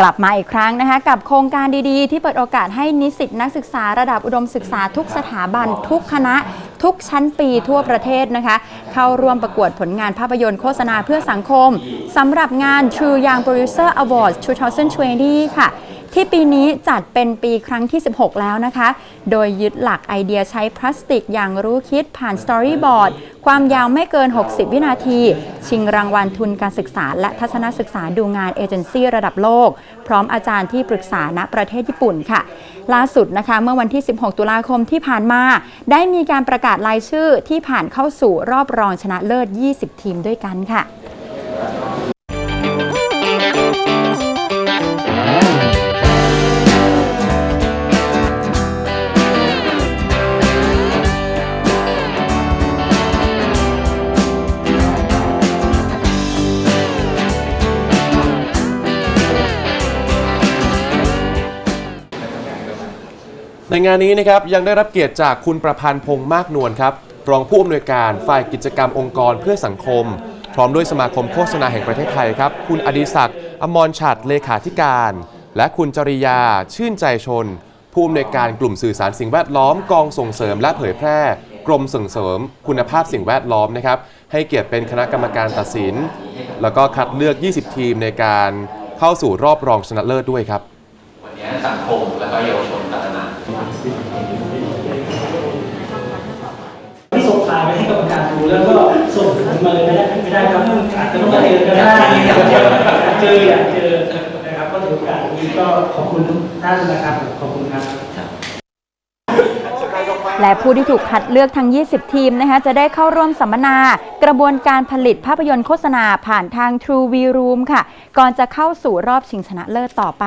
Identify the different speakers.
Speaker 1: กลับมาอีกครั้งนะคะ กับโครงการดีๆ ที่เปิดโอกาสให้นิสิตนักศึกษาระดับอุดมศึกษาทุกสถาบัน ทุกคณะ ทุกชั้นปีทั่วประเทศนะคะ เข้าร่วมประกวดผลงานภาพยนตร์โฆษณาเพื่อสังคมสำหรับงาน True Young Producer Awards 2020 ค่ะ ที่ปีนี้จัดเป็นปีครั้งที่ 16 แล้วนะคะ โดยยึดหลักไอเดียใช้พลาสติกอย่างรู้คิดผ่านสตอรี่บอร์ดความยาวไม่เกิน 60 วินาที ชิงรางวัลทุนการศึกษา และทัศนศึกษาดูงานเอเจนซี่ระดับโลก พร้อมอาจารย์ที่ปรึกษาณประเทศญี่ปุ่นค่ะ ล่าสุดนะคะ เมื่อวันที่ 16 ตุลาคมที่ผ่านมา ได้มีการประกาศรายชื่อที่ผ่านเข้าสู่รอบรองชนะเลิศ 20 ทีมด้วยกันค่ะ
Speaker 2: ในงานนี้นะครับยังได้รับเกียรติจากคุณประพันธ์พงษ์มากนวลครับรองผู้อำนวยการฝ่ายกิจกรรมองค์กรเพื่อสังคม พร้อมด้วยสมาคมโฆษณาแห่งประเทศไทยครับ คุณอดิศักดิ์อมรฉัดเลขาธิการ และคุณจริยา ชื่นใจชน ผู้อำนวยการกลุ่มสื่อสารสิ่งแวดล้อมกองส่งเสริมและเผยแพร่ กรมส่งเสริม คุณภาพสิ่งแวดล้อมนะครับ ให้เกียรติเป็นคณะกรรมการตัดสิน แล้วก็คัดเลือก 20 ทีมในการเข้าสู่รอบรองชนะเลิศด้วยครับ
Speaker 3: วันนี้สังคมและก็เยาวชนพัฒนา
Speaker 4: ที่ส่งไฟล์ไปให้กรรมการดูแล้วก็ส่งผล มาเลยไม่ได้ไม่ได้ครับอาจจะต้องมาเจอก็ได้อยากเจออยากเจออยากเจอนะครับก็ถือโอกาสนี้ก็ขอบคุณทุกท่านนะครับขอบคุณครับ
Speaker 1: และผู้ที่ถูกคัดเลือกทั้ง 20 ทีมนะคะจะได้เข้าร่วมสัมมนา กระบวนการผลิตภาพยนตร์โฆษณาผ่านทาง True V Room ค่ะ ก่อนจะเข้าสู่รอบชิงชนะเลิศต่อไป